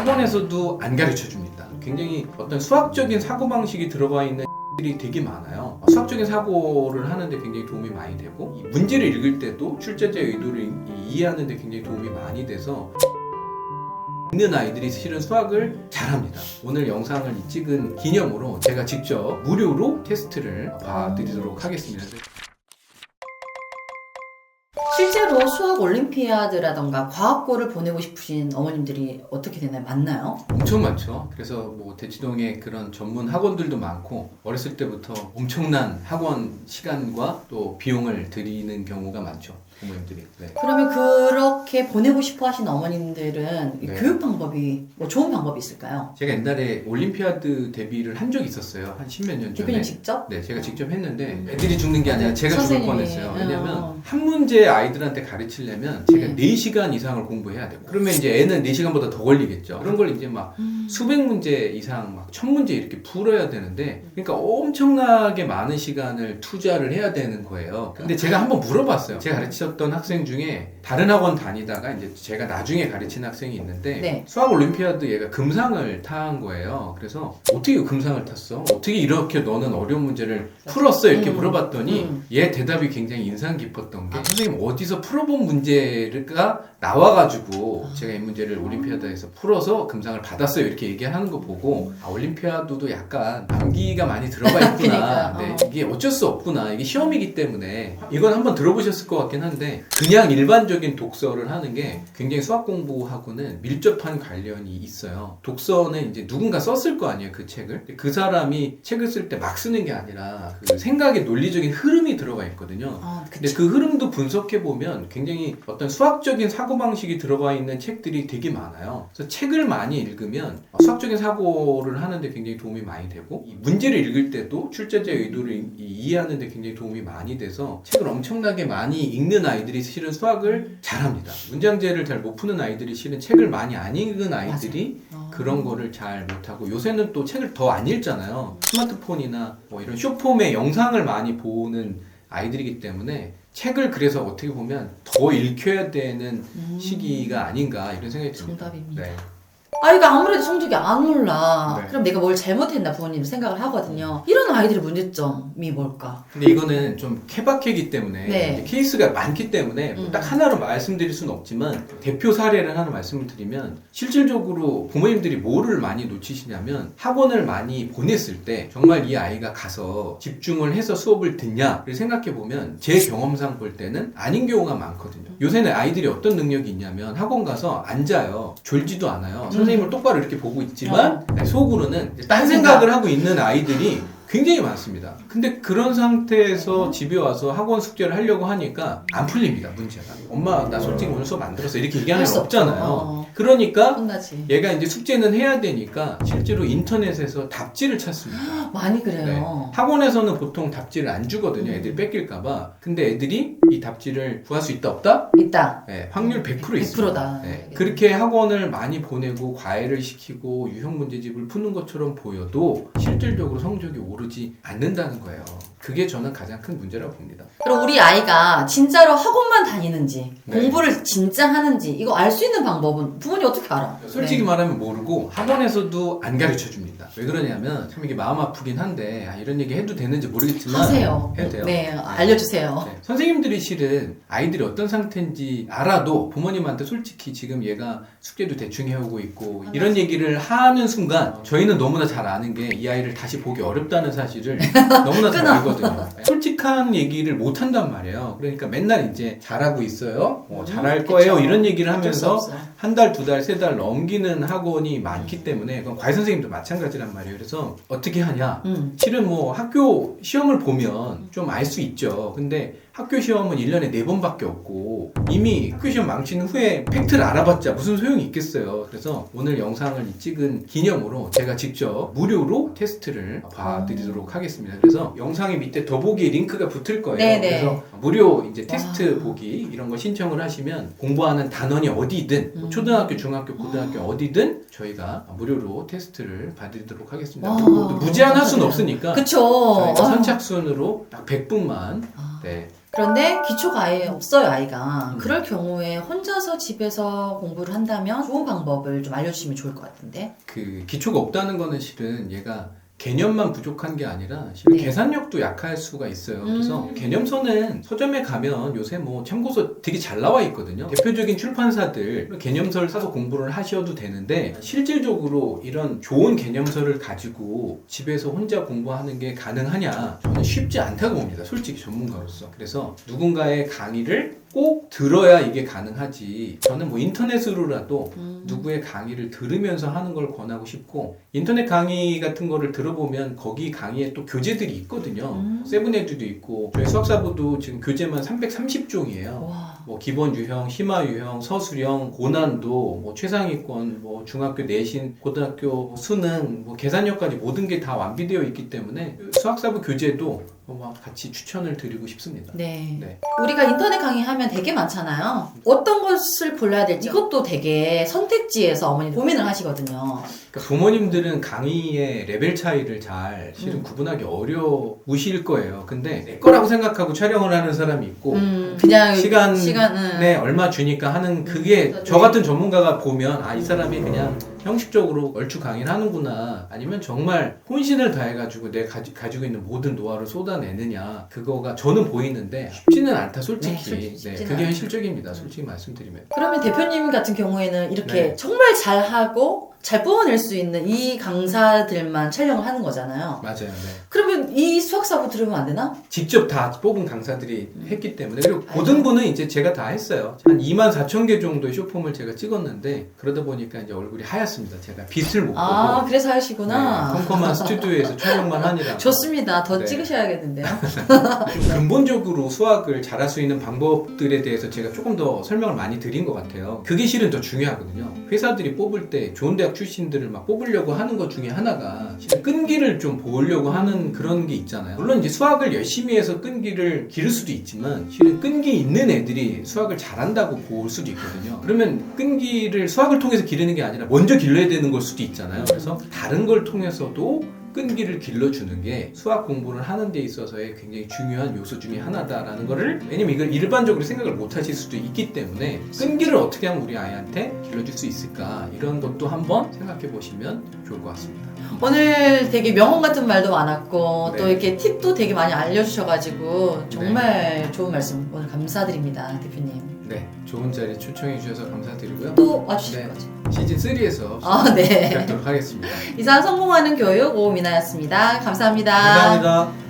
학원에서도 안 가르쳐 줍니다. 굉장히 어떤 수학적인 사고방식이 들어가 있는 들이 되게 많아요. 수학적인 사고를 하는데 굉장히 도움이 많이 되고 이 문제를 읽을 때도 출제자의 의도를 이- 이해하는 데 굉장히 도움이 많이 돼서 있는 아이들이 실은 수학을 잘합니다. 오늘 영상을 찍은 기념으로 제가 직접 무료로 테스트를 봐드리도록 하겠습니다. 실제로 수학 올림피아드라던가 과학고를 보내고 싶으신 어머님들이 어떻게 되나요? 많나요? 엄청 많죠. 그래서 뭐 대치동에 그런 전문 학원들도 많고 어렸을 때부터 엄청난 학원 시간과 또 비용을 들이는 경우가 많죠. 부모님들이. 네. 그러면 그렇게 보내고 싶어 하시는 어머님들은 이 네. 교육 방법이 뭐 좋은 방법이 있을까요? 제가 옛날에 올림피아드 데뷔를 한 적이 있었어요. 한 십몇 년 전에. 대표님 직접? 네, 제가 직접 했는데 음. 애들이 죽는 게 아니라 제가 죽을 선생님이, 뻔했어요. 왜냐면 어. 한 문제 아이들한테 가르치려면 제가 네. 4시간 이상을 공부해야 되고 그러면 이제 애는 4시간보다 더 걸리겠죠. 그런 걸 이제 막 음. 수백 문제 이상 막 천 문제 이렇게 풀어야 되는데 그러니까 엄청나게 많은 시간을 투자를 해야 되는 거예요. 근데 제가 한번 물어봤어요. 제가 가르치 셨던 학생 중에 다른 학원 다니다가 이제 제가 나중에 가르친 학생이 있는데 네. 수학 올림피아드 얘가 금상을 탄 거예요. 그래서 어떻게 금상을 탔어? 어떻게 이렇게 너는 어려운 문제를 풀었어? 이렇게 음. 물어봤더니 음. 얘 대답이 굉장히 인상 깊었던 게 아. 선생님 어디서 풀어본 문제가 나와가지고 아. 제가 이 문제를 올림피아드에서 풀어서 금상을 받았어요 이렇게 얘기하는 거 보고 아, 올림피아드도 약간 암기가 많이 들어가 있구나 그러니까, 네, 어. 이게 어쩔 수 없구나 이게 시험이기 때문에 이건 한번 들어보셨을 것 같긴 한데 그냥 일반적인 독서를 하는 게 굉장히 수학 공부하고는 밀접한 관련이 있어요 독서는 이제 누군가 썼을 거 아니에요 그 책을 그 사람이 책을 쓸 때 막 쓰는 게 아니라 그 생각의 논리적인 흐름이 들어가 있거든요 아, 근데. 그 흐름도 분석해 보면 굉장히 어떤 수학적인 사고 방식이 들어가 있는 책들이 되게 많아요. 그래서 책을 많이 읽으면 수학적인 사고를 하는데 굉장히 도움이 많이 되고 이 문제를 읽을 때도 출제자의 의도를 이- 이해하는 데 굉장히 도움이 많이 돼서 책을 엄청나게 많이 읽는 아이들이 실은 수학을 잘합니다. 문장제를 잘 못 푸는 아이들이 실은 책을 많이 안 읽은 아이들이 어. 그런 거를 잘 못하고 요새는 또 책을 더 안 읽잖아요. 스마트폰이나 뭐 이런 쇼폼의 영상을 많이 보는 아이들이기 때문에 책을 그래서 어떻게 보면 더 읽혀야 되는 음. 시기가 아닌가 이런 생각이 듭니다. 정답입니다. 네. 아이가 아무래도 성적이 안 올라. 네. 그럼 내가 뭘 잘못했나 부모님 생각을 하거든요. 이런 아이들의 문제점이 뭘까? 근데 이거는 좀 케바케기 때문에 네. 케이스가 많기 때문에 음. 딱 하나로 말씀드릴 수는 없지만 대표 사례를 하나 말씀을 드리면 실질적으로 부모님들이 뭐를 많이 놓치시냐면 학원을 많이 보냈을 때 정말 이 아이가 가서 집중을 해서 수업을 듣냐를 생각해 보면 제 경험상 볼 때는 아닌 경우가 많거든요. 요새는 아이들이 어떤 능력이 있냐면 학원 가서 앉아요. 졸지도 않아요. 선생님을 똑바로 이렇게 보고 있지만 속으로는 이제 딴딴 생각을 하고 있는 아이들이 굉장히 많습니다. 근데 그런 상태에서 집에 와서 학원 숙제를 하려고 하니까 안 풀립니다, 문제가. 엄마, 나 솔직히 오늘 수업 안 들었어. 이렇게 얘기하는 할게 없죠. 없잖아요. 어. 그러니까 혼나지. 얘가 이제 숙제는 해야 되니까 실제로 인터넷에서 답지를 찾습니다. 많이 그래요. 학원에서는 보통 답지를 안 주거든요. 애들이 뺏길까봐. 근데 애들이 이 답지를 구할 수 있다, 없다? 있다. 네, 확률 100% 있습니다. 100%다. 네, 그렇게 학원을 많이 보내고 과외를 시키고 유형 문제집을 푸는 것처럼 보여도 실질적으로 성적이 오르지 않는다는 거예요. 그게 저는 가장 큰 문제라고 봅니다. 그럼 우리 아이가 진짜로 학원만 다니는지 네. 공부를 진짜 하는지 이거 알 수 있는 방법은 부모님 어떻게 알아? 솔직히 네. 말하면 모르고 학원에서도 안 가르쳐 줍니다. 왜 그러냐면 참 이게 마음 아프긴 한데 아, 이런 얘기 해도 되는지 모르겠지만 하세요. 해도 돼요. 네, 알려주세요. 네. 선생님들이 실은 아이들이 어떤 상태인지 알아도 부모님한테 솔직히 지금 얘가 숙제도 대충 해오고 있고 이런 얘기를 하는 순간 저희는 너무나 잘 아는 게 이 아이를 다시 보기 어렵다는 사실을 너무나 잘. 알거든요. 솔직 한 얘기를 못 한단 말이에요. 그러니까 맨날 이제 잘하고 있어요. 어, 잘할 음, 거예요. 그쵸. 이런 얘기를 하면서. 한 달, 두 달, 세 달 넘기는 학원이 많기 때문에 그건 과외 선생님도 마찬가지란 말이에요. 그래서 어떻게 하냐? 음. 실은 뭐 학교 시험을 보면 좀 알 수 있죠. 근데 학교 시험은 1년에 4번밖에 없고 이미 학교 시험 망치는 후에 팩트를 알아봤자 무슨 소용이 있겠어요. 그래서 오늘 영상을 찍은 기념으로 제가 직접 무료로 테스트를 봐드리도록 하겠습니다. 그래서 영상의 밑에 더보기 링크 가 붙을 거예요. 네네. 그래서 무료 이제 테스트 와. 보기 이런 거 신청을 하시면 공부하는 단원이 어디든 뭐 음. 초등학교, 중학교, 고등학교 어디든 저희가 무료로 테스트를 봐드리도록 하겠습니다. 와. 뭐 무제한 할 수는 없으니까 그쵸. 저희가 아유. 선착순으로 딱 100분만 아. 네, 그런데 기초가 아예 없어요, 아이가. 음. 그럴 경우에 혼자서 집에서 공부를 한다면 좋은 방법을 좀 알려주시면 좋을 것 같은데. 그 기초가 없다는 거는 실은 얘가 개념만 부족한 게 아니라 네. 계산력도 약할 수가 있어요. 그래서 음. 개념서는 서점에 가면 요새 뭐 참고서 되게 잘 나와 있거든요. 대표적인 출판사들 개념서를 사서 공부를 하셔도 되는데 실질적으로 이런 좋은 개념서를 가지고 집에서 혼자 공부하는 게 가능하냐? 저는 쉽지 않다고 봅니다. 솔직히 전문가로서. 그래서 누군가의 강의를 꼭 들어야 이게 가능하지. 저는 뭐 인터넷으로라도 음. 누구의 강의를 들으면서 하는 걸 권하고 싶고 인터넷 강의 같은 거를 들어보면 거기 강의에 또 교재들이 있거든요. 음. 세븐에듀도 있고 저희 수학사부도 지금 교재만 330종이에요. 와. 뭐 기본 유형, 심화 유형, 서술형, 고난도, 뭐 최상위권, 뭐 중학교 내신, 고등학교 수능, 뭐 계산력까지 모든 게 다 완비되어 있기 때문에 수학사부 교재도 뭐 같이 추천을 드리고 싶습니다. 네. 네. 우리가 인터넷 강의하면 되게 많잖아요. 어떤 것을 골라야 될지 이것도 되게 선택지에서 어머니 고민을 하시거든요. 그러니까 부모님들은 강의의 레벨 차이를 잘 실은 음. 구분하기 어려우실 거예요. 근데 내 거라고 생각하고 촬영을 하는 사람이 있고 음, 그냥 시간 시간은 네, 얼마 주니까 하는 그게 음. 저 같은 전문가가 보면 아 이 사람이 그냥 형식적으로 얼추 강의를 하는구나. 아니면 정말 혼신을 다해가지고 내가 가지, 가지 고 있는 모든 노하우를 쏟아내느냐. 그거가 저는 보이는데 쉽지는 않다 솔직히. 네, 솔직히 네, 쉽지는 그게. 현실적입니다. 솔직히 말씀드리면. 그러면 대표님 같은 경우에는 이렇게 네. 정말 잘하고 잘 뽑아낼 수 있는 이 강사들만 촬영을 하는 거잖아요. 맞아요 네. 그러면 이 수학사부 들으면 안 되나? 직접 다 뽑은 강사들이 음. 했기 때문에 그리고. 고등부는 이제 제가 다 했어요 한 2만 4천 개 정도의 쇼폼을 제가 찍었는데 그러다 보니까 이제 얼굴이 하얗습니다 제가 빛을 못 보고 아, 그래서 하시구나. 네, 컴컴한 스튜디오에서 촬영만 하니라 좋습니다. 더 네. 찍으셔야겠는데요. 좀 근본적으로 수학을 잘할 수 있는 방법들에 대해서 제가 조금 더 설명을 많이 드린 것 같아요. 그게 실은 더 중요하거든요. 회사들이 뽑을 때 좋은 대학 출신들을 막 뽑으려고 하는 것 중에 하나가 끈기를 좀 보려고 하는 그런 게 있잖아요. 물론 이제 수학을 열심히 해서 끈기를 기를 수도 있지만 실은 끈기 있는 애들이 수학을 잘한다고 볼 수도 있거든요. 그러면 끈기를 수학을 통해서 기르는 게 아니라 먼저 길러야 되는 걸 수도 있잖아요. 그래서 다른 걸 통해서도 끈기를 길러주는 게 수학 공부를 하는 데 있어서의 굉장히 중요한 요소 중에 하나다라는 거를 왜냐면 이걸 일반적으로 생각을 못 하실 수도 있기 때문에 끈기를 어떻게 하면 우리 아이한테 길러줄 수 있을까 이런 것도 한번 생각해 보시면 좋을 것 같습니다. 오늘 되게 명언 같은 말도 많았고 네. 또 이렇게 팁도 되게 많이 알려주셔가지고 정말 좋은 말씀 오늘 감사드립니다 대표님 네, 좋은 자리 초청해 주셔서 감사드리고요. 또 와주실 네. 거죠? 시즌 3에서 아 네. 뵙도록 하겠습니다. 이상 성공하는 교육 오미나였습니다 감사합니다. 감사합니다.